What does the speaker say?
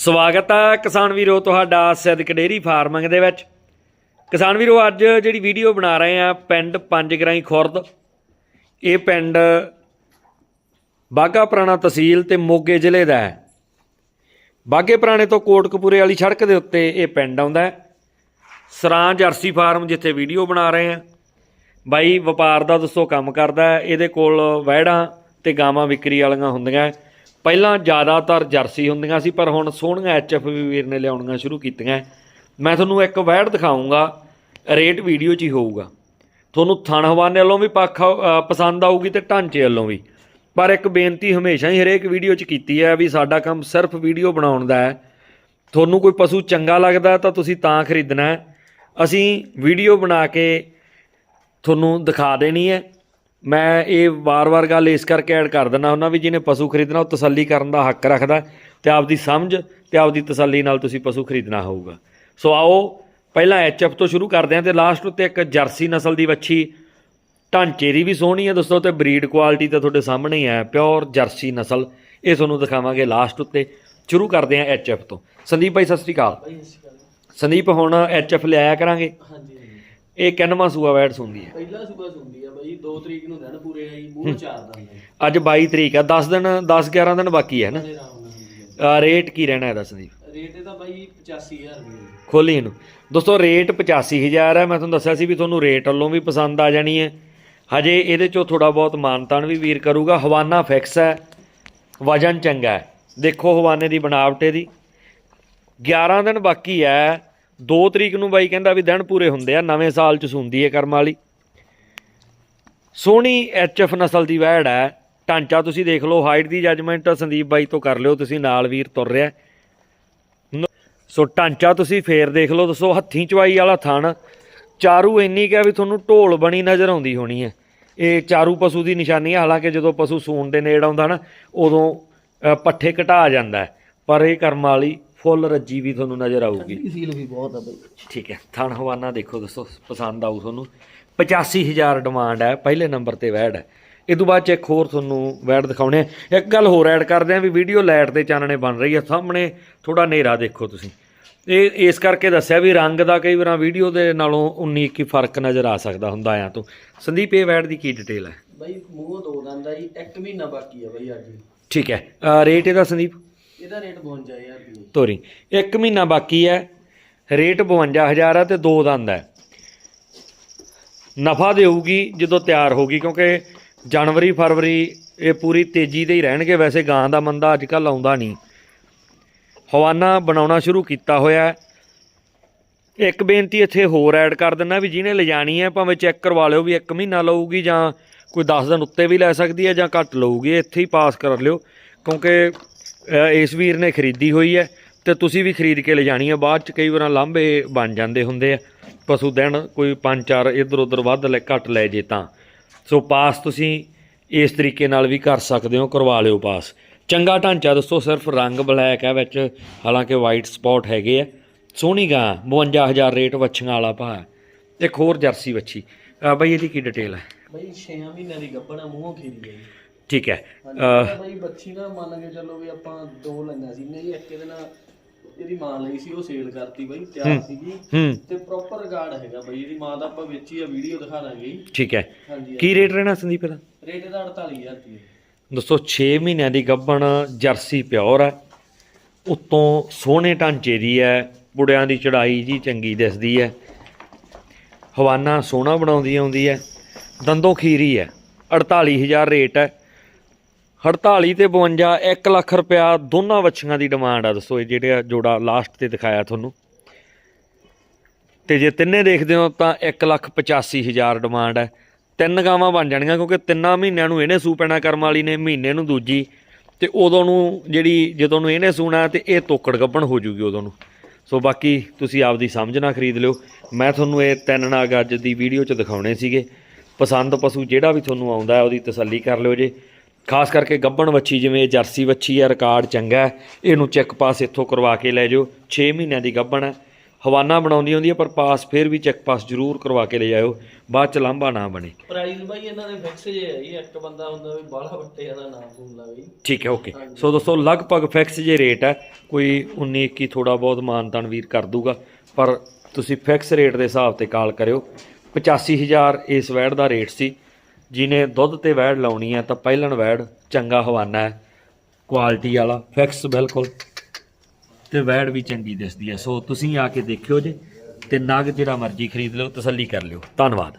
ਸਵਾਗਤ ਹੈ ਕਿਸਾਨ ਵੀਰੋ ਤੁਹਾਡਾ ਸਿੱਧਕ ਡੇਰੀ ਫਾਰਮਿੰਗ ਦੇ ਵਿੱਚ। ਕਿਸਾਨ ਵੀਰੋ, ਅੱਜ ਜਿਹੜੀ ਵੀਡੀਓ ਬਣਾ ਰਹੇ ਆ, ਪਿੰਡ ਪੰਜਗਰਾਈ ਖੁਰਦ। ਇਹ ਪਿੰਡ ਬਾਗਾ ਪੁਰਾਣਾ ਤਹਿਸੀਲ ਤੇ ਮੋਗੇ ਜ਼ਿਲ੍ਹੇ ਦਾ ਹੈ। ਬਾਗੇ ਪੁਰਾਣੇ ਤੋਂ ਕੋਟਕਪੂਰੇ ਵਾਲੀ ਸੜਕ ਦੇ ਉੱਤੇ ਇਹ ਪਿੰਡ ਆਉਂਦਾ ਹੈ। ਸਰਾਂ ਜਰਸੀ ਫਾਰਮ ਜਿੱਥੇ ਵੀਡੀਓ ਬਣਾ ਰਹੇ ਆ। ਬਾਈ, ਵਪਾਰ ਦਾ ਦੱਸੋ, ਕੰਮ ਕਰਦਾ ਇਹਦੇ ਕੋਲ ਵਹਿੜਾਂ ਤੇ ਗਾਵਾਂ ਵਿਕਰੀ ਵਾਲੀਆਂ ਹੁੰਦੀਆਂ ਪਹਿਲਾਂ ਜ਼ਿਆਦਾਤਰ ਜਰਸੀ ਹੁੰਦੀਆਂ ਸੀ ਪਰ ਹੁਣ ਸੋਹਣੀਆਂ ਐਚਐਫ ਵੀ ਵੀਰ ਨੇ ਲਿਆਉਣੀਆਂ ਸ਼ੁਰੂ ਕੀਤੀਆਂ। ਮੈਂ ਤੁਹਾਨੂੰ ਇੱਕ ਵਹਿੜ ਦਿਖਾਉਂਗਾ ਰੇਟ ਵੀਡੀਓ 'ਚ ਹੀ ਹੋਊਗਾ। ਤੁਹਾਨੂੰ ਥਣ ਹਵਾਨੇ ਵੱਲੋਂ ਵੀ ਪੱਖ ਅ, ਪਸੰਦ ਆਊਗੀ ਤੇ ਢਾਂਚੇ ਵੱਲੋਂ ਵੀ। ਪਰ ਇੱਕ ਬੇਨਤੀ ਹਮੇਸ਼ਾ ਹੀ ਹਰੇਕ ਵੀਡੀਓ 'ਚ ਕੀਤੀ ਹੈ ਵੀ ਸਾਡਾ ਕੰਮ ਸਿਰਫ ਵੀਡੀਓ ਬਣਾਉਣ ਦਾ ਹੈ। ਤੁਹਾਨੂੰ ਕੋਈ ਪਸ਼ੂ ਚੰਗਾ ਲੱਗਦਾ ਤਾਂ ਤੁਸੀਂ ਤਾਂ ਖਰੀਦਣਾ ਅਸੀਂ ਵੀਡੀਓ ਬਣਾ ਕੇ ਤੁਹਾਨੂੰ ਦਿਖਾ ਦੇਣੀ ਹੈ। ਮੈਂ ਇਹ ਵਾਰ-ਵਾਰ ਗੱਲ ਇਸ ਕਰਕੇ ਐਡ ਕਰ ਦਿੰਦਾ ਹੁੰਦਾ ਵੀ ਜਿਹਨੇ ਪਸ਼ੂ ਖਰੀਦਣਾ ਉਹ ਤਸੱਲੀ ਕਰਨ ਦਾ ਹੱਕ ਰੱਖਦਾ ਤੇ ਆਪਦੀ ਸਮਝ ਤੇ ਆਪਦੀ ਤਸੱਲੀ ਨਾਲ ਤੁਸੀਂ ਪਸ਼ੂ ਖਰੀਦਣਾ ਹੋਊਗਾ। ਸੋ ਆਓ ਪਹਿਲਾਂ ਐਚਐਫ ਤੋਂ ਸ਼ੁਰੂ ਕਰਦੇ ਹਾਂ ਤੇ ਲਾਸਟ ਉੱਤੇ ਇੱਕ ਜਰਸੀ ਨਸਲ ਦੀ ਵੱਛੀ ਢਾਂਚੇ ਦੀ ਵੀ ਸੋਹਣੀ ਹੈ ਦੋਸਤੋ ਤੇ ਬਰੀਡ ਕੁਆਲਿਟੀ ਤਾਂ ਤੁਹਾਡੇ ਸਾਹਮਣੇ ਹੀ ਹੈ ਪਿਓਰ ਜਰਸੀ ਨਸਲ। ਇਹ ਤੁਹਾਨੂੰ ਦਿਖਾਵਾਂਗੇ ਲਾਸਟ ਉੱਤੇ। ਸ਼ੁਰੂ ਕਰਦੇ ਹਾਂ ਐਚਐਫ ਤੋਂ। ਸੰਦੀਪ ਭਾਈ ਸਤਿ ਸ੍ਰੀ ਅਕਾਲ। ਸੰਦੀਪ ਹੁਣ ਐਚਐਫ ਲਿਆਇਆ ਕਰਾਂਗੇ? ਇਹ ਕਿੰਨਵਾਂ ਸੂਆ ਵੈਟਸ ਹੁੰਦੀ ਹੈ? ਪਹਿਲਾ ਸੂਬਾ ਹੁੰਦੀ ਆ ਬਾਈ 2 ਤਰੀਕ ਨੂੰ ਦਿਨ ਪੂਰੇ ਆਈ ਮੂੰਹ ਚਾਰ ਦੰਦ ਆ ਅੱਜ 22 ਤਰੀਕ ਹੈ 10 ਦਿਨ 10 11 ਦਿਨ ਬਾਕੀ ਹੈ ਨਾ? ਬੜੇ ਆਰਾਮ ਨਾਲ ਹੁੰਦੀ ਆ ਅਹ ਰੇਟ ਕੀ ਰਹਿਣਾ ਇਹਦਾ ਸੰਦੀਪ? ਰੇਟ ਇਹਦਾ ਬਾਈ 85000 ਰੁਪਏ ਖੋਲੀ ਇਹਨੂੰ। ਦੋਸਤੋ ਰੇਟ 85000 ਹੈ ਮੈਂ ਤੁਹਾਨੂੰ ਦੱਸਿਆ ਸੀ ਵੀ ਤੁਹਾਨੂੰ ਰੇਟ ਵੱਲੋਂ ਵੀ ਪਸੰਦ ਆ ਜਾਣੀ ਹੈ। ਹਜੇ ਇਹਦੇ ਚੋਂ ਥੋੜਾ ਬਹੁਤ ਮਾਨਤਾਨ ਵੀ ਵੀਰ ਕਰੂਗਾ। ਹਵਾਨਾ ਫਿਕਸ ਹੈ ਵਜਨ ਚੰਗਾ ਹੈ। ਦੇਖੋ ਹਵਾਨੇ ਦੀ ਬਣਾਵਟ ਇਹਦੀ 11 ਦਿਨ ਬਾਕੀ ਹੈ 2 ਤਰੀਕ ਨੂੰ ਬਾਈ ਕਹਿੰਦਾ ਵੀ ਦਿਨ ਪੂਰੇ ਹੁੰਦੇ ਆ, ਨਵੇਂ ਸਾਲ ਚ ਸੁੰਦੀ ਹੈ ਕਰਮ ਵਾਲੀ। ਸੋਹਣੀ ਐਚਐਫ ਨਸਲ ਦੀ ਵੈੜ ਹੈ। ਢਾਂਚਾ ਤੁਸੀਂ ਦੇਖ ਲਓ ਹਾਈਟ ਦੀ ਜੱਜਮੈਂਟ ਸੰਦੀਪ ਬਾਈ ਤੋਂ ਕਰ ਲਿਓ, ਤੁਸੀਂ ਨਾਲ ਵੀਰ ਤੁਰ ਰਿਹਾ ਸੋ ਢਾਂਚਾ ਤੁਸੀਂ ਫੇਰ ਦੇਖ ਲਓ, ਦੱਸੋ ਹੱਥੀਂ ਚਵਾਈ ਵਾਲਾ ਥਣ। ਚਾਰੂ ਇੰਨੀ ਕਿ ਵੀ ਤੁਹਾਨੂੰ ਢੋਲ ਬਣੀ ਨਜ਼ਰ ਆਉਂਦੀ ਹੋਣੀ ਹੈ। ਇਹ ਚਾਰੂ ਪਸ਼ੂ ਦੀ ਨਿਸ਼ਾਨੀ ਹੈ, ਹਾਲਾਂਕਿ ਜਦੋਂ ਪਸ਼ੂ ਸੂਣ ਦੇ ਨੇੜ ਆਉਂਦਾ ਨਾ, ਉਦੋਂ ਪੱਠੇ ਘਟਾ ਜਾਂਦਾ ਪਰ ਇਹ ਕਰਮ ਵਾਲੀ ਫੁੱਲ ਰੱਜੀ ਵੀ ਤੁਹਾਨੂੰ ਨਜ਼ਰ ਆਊਗੀ। ਠੰਡੀ ਸੀਲ ਵੀ ਬਹੁਤ ਆ ਬਾਈ। ਠੀਕ ਹੈ ਥਣ ਹਵਾਨਾ ਦੇਖੋ ਦੋਸਤੋ ਪਸੰਦ ਆਊ ਤੁਹਾਨੂੰ। 85000 ਡਿਮਾਂਡ ਹੈ ਪਹਿਲੇ ਨੰਬਰ ਤੇ ਵੈੜ ਹੈ। ਇਹ ਤੋਂ ਬਾਅਦ ਚ ਇੱਕ ਹੋਰ ਤੁਹਾਨੂੰ ਵੈੜ ਦਿਖਾਉਣੇ ਆ। ਇੱਕ ਗੱਲ ਹੋਰ ਐਡ ਕਰਦੇ ਆ ਵੀ ਵੀਡੀਓ ਲਾਈਟ ਤੇ ਚਾਨਣੇ ਬਣ ਰਹੀ ਹੈ। ਸਾਹਮਣੇ ਥੋੜਾ ਹਨੇਰਾ ਦੇਖੋ ਤੁਸੀਂ। ਇਹ ਇਸ ਕਰਕੇ ਦੱਸਿਆ ਵੀ ਰੰਗ ਦਾ ਕਈ ਵਾਰਾਂ ਵੀਡੀਓ ਦੇ ਨਾਲੋਂ 19 ਕੀ ਫ਼ਰਕ ਨਜ਼ਰ ਆ ਸਕਦਾ ਹੁੰਦਾ ਆ ਤੋਂ। ਸੰਦੀਪ ਇਹ ਵੈੜ ਦੀ ਕੀ ਡਿਟੇਲ ਹੈ? ਬਾਈ ਮੂੰਹ ਦੋ ਦੰਦ ਆ ਜੀ ਇੱਕ ਮਹੀਨਾ ਬਾਕੀ ਆ ਬਾਈ ਅੱਜ। ਠੀਕ ਹੈ ਅ, ਰੇਟ ਇਹਦਾ ਸੰਦੀਪ? ਇਹਦਾ ਰੇਟ 52000 ਰੁਪਏ ਤੋਰੀ, ਇੱਕ ਮਹੀਨਾ ਬਾਕੀ ਹੈ। ਰੇਟ 52000 ਹੈ ਤੇ ਦੋ ਦੰਦ ਹੈ। ਨਫਾ ਦੇਊਗੀ ਜਦੋਂ ਤਿਆਰ ਹੋਗੀ ਕਿਉਂਕਿ ਜਨਵਰੀ, ਫਰਵਰੀ ਇਹ ਪੂਰੀ ਤੇਜ਼ੀ ਤੇ ਹੀ ਰਹਿਣਗੇ। ਵੈਸੇ ਗਾਂ ਦਾ ਮੰਦਾ ਅੱਜ ਕੱਲ ਆਉਂਦਾ ਨਹੀਂ। ਹਵਾਨਾ ਬਣਾਉਣਾ ਸ਼ੁਰੂ ਕੀਤਾ ਹੋਇਆ ਇੱਕ ਬੇਨਤੀ ਇੱਥੇ ਹੋਰ ਐਡ ਕਰ ਦਿੰਦਾ ਵੀ ਜਿਹਨੇ ਲਿਜਾਣੀ ਹੈ, ਭਾਵੇਂ ਚੈੱਕ ਕਰਵਾ ਲਿਓ ਵੀ ਇੱਕ ਮਹੀਨਾ ਲਊਗੀ ਜਾਂ ਕੋਈ 10 ਦਿਨ ਉੱਤੇ ਵੀ ਲੈ ਸਕਦੀ ਹੈ ਜਾਂ ਘੱਟ ਲਊਗੀ। ਇੱਥੇ ਹੀ ਪਾਸ ਕਰ ਲਿਓ, ਕਿਉਂਕਿ ਇਸ ਵੀਰ ਨੇ ਖਰੀਦੀ ਹੋਈ ਹੈ ਤੇ ਤੁਸੀਂ ਵੀ ਖਰੀਦ ਕੇ ਲਿਜਾਣੀ ਹੈ। ਬਾਅਦ ਚ ਕਈ ਵਾਰਾਂ ਲਾਂਭੇ ਬਣ ਜਾਂਦੇ ਹੁੰਦੇ ਆ। ਪਸ਼ੂ ਦਿਨ ਕੋਈ ਪੰਜ ਚਾਰ ਇੱਧਰ ਉੱਧਰ ਵੱਧ ਲੈ ਘੱਟ ਲੈ ਜੇ ਤਾਂ। ਸੋ ਪਾਸ ਤੁਸੀਂ ਇਸ ਤਰੀਕੇ ਨਾਲ ਵੀ ਕਰ ਸਕਦੇ ਹੋ ਕਰਵਾ ਲਿਓ ਪਾਸ। ਚੰਗਾ ਢਾਂਚਾ ਦੱਸੋ ਸਿਰਫ ਰੰਗ ਬਲੈਕ ਹੈ ਵਿੱਚ ਹਾਲਾਂਕਿ ਵਾਈਟ ਸਪੌਟ ਹੈਗੇ ਆ। ਸੋਹਣੀ ਗਾਂ 52000 ਰੇਟ ਵੱਛੀਆਂ ਵਾਲਾ ਭਾ ਇੱਕ ਹੋਰ ਜਰਸੀ ਵੱਛੀ। ਅ, ਬਈ ਇਹਦੀ ਕੀ ਡਿਟੇਲ ਹੈ? ਬਾਈ 6 ਮਹੀਨਿਆਂ ਦੀ ਗੱਭਣਾ ਮੂੰਹੋਂ ਖੀਰੀ ਆ ਠੀਕ ਹੈ ਇਹਦਾ ਬਾਈ ਬੱਚੀ ਨਾ ਮੰਨ ਕੇ ਚੱਲੋ ਵੀ ਆਪਾਂ ਦੋ ਲਈਆਂ ਸੀ ਨੇ ਜੀ ਇੱਕ ਇਹਦੇ ਨਾਲ ਇਹਦੀ ਮਾਂ ਲਈ ਸੀ ਉਹ ਸੇਲ ਕਰਤੀ ਬਾਈ ਤਿਆਰ ਸੀਗੀ। ਹੂੰ। ਤੇ ਪ੍ਰੋਪਰ ਰਿਕਾਰਡ ਹੈਗਾ ਬਾਈ ਇਹਦੀ ਮਾਂ ਦਾ ਆਪਾਂ ਵੇਚੀ ਆ ਵੀਡੀਓ ਦਿਖਾ ਦਾਂਗੇ ਜੀ। ਠੀਕ ਹੈ। ਹਾਂਜੀ ਕੀ ਰੇਟ ਰਹਿਣਾ ਸੰਦੀਪ ਦਾ ਰੇਟ ਇਹਦਾ 48000 ਰੁਪਏ। ਦੋਸਤੋ 6 ਮਹੀਨਿਆਂ ਦੀ ਗੱਭਣ ਜਰਸੀ ਪਿਓਰ ਹੈ ਉੱਤੋਂ ਸੋਹਣੇ ਢਾਂਚੇ ਦੀ ਹੈ ਬੁੜਿਆਂ ਦੀ ਚੜਾਈ ਜੀ ਚੰਗੀ ਦਿਸਦੀ ਹੈ ਹਵਾਨਾ ਸੋਹਣਾ ਬਣਾਉਂਦੀ ਆਉਂਦੀ ਹੈ ਦੰਦੋਂ ਖੀਰੀ ਹੈ 48000 ਰੇਟ ਹੈ। 48 ਤੇ 52 1 ਲੱਖ ਰੁਪਿਆ ਦੋਨਾਂ ਵੱਛੀਆਂ ਦੀ ਡਿਮਾਂਡ ਆ। ਦੱਸੋ ਇਹ ਜਿਹੜਾ ਜੋੜਾ ਲਾਸਟ ਤੇ ਦਿਖਾਇਆ ਤੁਹਾਨੂੰ। ਤੇ ਜੇ ਤਿੰਨੇ ਦੇਖਦੇ ਹੋ ਤਾਂ 1 ਲੱਖ 85000 ਡਿਮਾਂਡ ਹੈ ਤਿੰਨ ਗਾਵਾਂ ਬਣ ਜਾਣੀਆਂ ਕਿਉਂਕਿ ਤਿੰਨਾਂ ਮਹੀਨਿਆਂ ਨੂੰ ਇਹਨੇ ਸੂ ਪੈਣਾ ਕਰਮ ਵਾਲੀ ਨੇ, ਮਹੀਨੇ ਨੂੰ ਦੂਜੀ। ਤੇ ਉਦੋਂ ਨੂੰ ਜਿਹੜੀ ਜਦੋਂ ਨੂੰ ਇਹਨੇ ਸੂਣਾ ਤੇ ਇਹ ਤੋਕੜ ਗੱਭਣ ਹੋ ਜੂਗੀ ਉਦੋਂ ਨੂੰ। ਸੋ ਬਾਕੀ ਤੁਸੀਂ ਆਪਦੀ ਸਮਝ ਨਾਲ ਖਰੀਦ ਲਿਓ। ਮੈਂ ਤੁਹਾਨੂੰ ਇਹ ਤਿੰਨ ਨਾਗ ਅੱਜ ਦੀ ਵੀਡੀਓ 'ਚ ਦਿਖਾਉਣੇ ਸੀਗੇ। ਪਸੰਦ ਪਸ਼ੂ ਜਿਹੜਾ ਵੀ ਤੁਹਾਨੂੰ ਆਉਂਦਾ ਉਹਦੀ ਤਸੱਲੀ ਕਰ ਲਿਓ ਜੇ। ਖਾਸ ਕਰਕੇ ਗੱਭਣ ਵੱਛੀ ਜਿਵੇਂ ਜਰਸੀ ਵੱਛੀ ਹੈ ਰਿਕਾਰਡ ਚੰਗਾ ਇਹਨੂੰ ਚੈੱਕ ਪਾਸ ਇੱਥੋਂ ਕਰਵਾ ਕੇ ਲੈ ਜਾਓ। 6 ਮਹੀਨਿਆਂ ਦੀ ਗੱਭਣ ਹੈ। ਹਵਾਨਾ ਬਣਾਉਂਦੀ ਹੁੰਦੀ ਹੈ ਪਰ ਪਾਸ ਫਿਰ ਵੀ ਚੈੱਕ ਪਾਸ ਜ਼ਰੂਰ ਕਰਵਾ ਕੇ ਲੈ ਜਾਇਓ। ਬਾਅਦ ਚ ਲਾਂਭਾ ਨਾ ਬਣੇ। ਪ੍ਰਾਈਸ ਬਾਈ ਇਹਨਾਂ ਦੇ ਫਿਕਸ ਜੇ ਹੈ ਜੀ ਇੱਕ ਬੰਦਾ ਹੁੰਦਾ ਵੀ ਬਾਹਲਾ ਵੱਟੇ ਦਾ ਨਾਮ ਫੋਨ ਲਾਵੇ ਠੀਕ ਹੈ ਓਕੇ ਸੋ ਦੋਸਤੋ ਲਗਭਗ ਫਿਕਸ ਜੇ ਰੇਟ ਹੈ। ਕੋਈ 19 21 ਥੋੜਾ ਬਹੁਤ ਮਾਨਤਾਨ ਵੀਰ ਕਰ ਦੂਗਾ। ਪਰ ਤੁਸੀਂ ਫਿਕਸ ਰੇਟ ਦੇ ਹਿਸਾਬ ਤੇ ਕਾਲ ਕਰਿਓ। 85000 ਇਸ ਵੈੜ ਦਾ ਰੇਟ ਸੀ। ਜਿਹਨੇ ਦੁੱਧ ਤੇ ਵੈੜ ਲਾਉਣੀ ਹੈ ਤਾਂ ਪਹਿਲਣ ਵੈੜ ਚੰਗਾ ਹਵਾਨਾ ਹੈ। ਕੁਆਲਿਟੀ ਵਾਲਾ ਫਿਕਸ ਬਿਲਕੁਲ। ਤੇ ਵੈੜ ਵੀ ਚੰਗੀ ਦਿਸਦੀ ਹੈ। ਸੋ ਤੁਸੀਂ ਆ ਕੇ ਦੇਖਿਓ ਜੇ ਤੇ ਨਗ ਜਿਹੜਾ ਮਰਜ਼ੀ ਖਰੀਦ ਲਓ, ਤਸੱਲੀ ਕਰ ਲਿਓ। ਧੰਨਵਾਦ।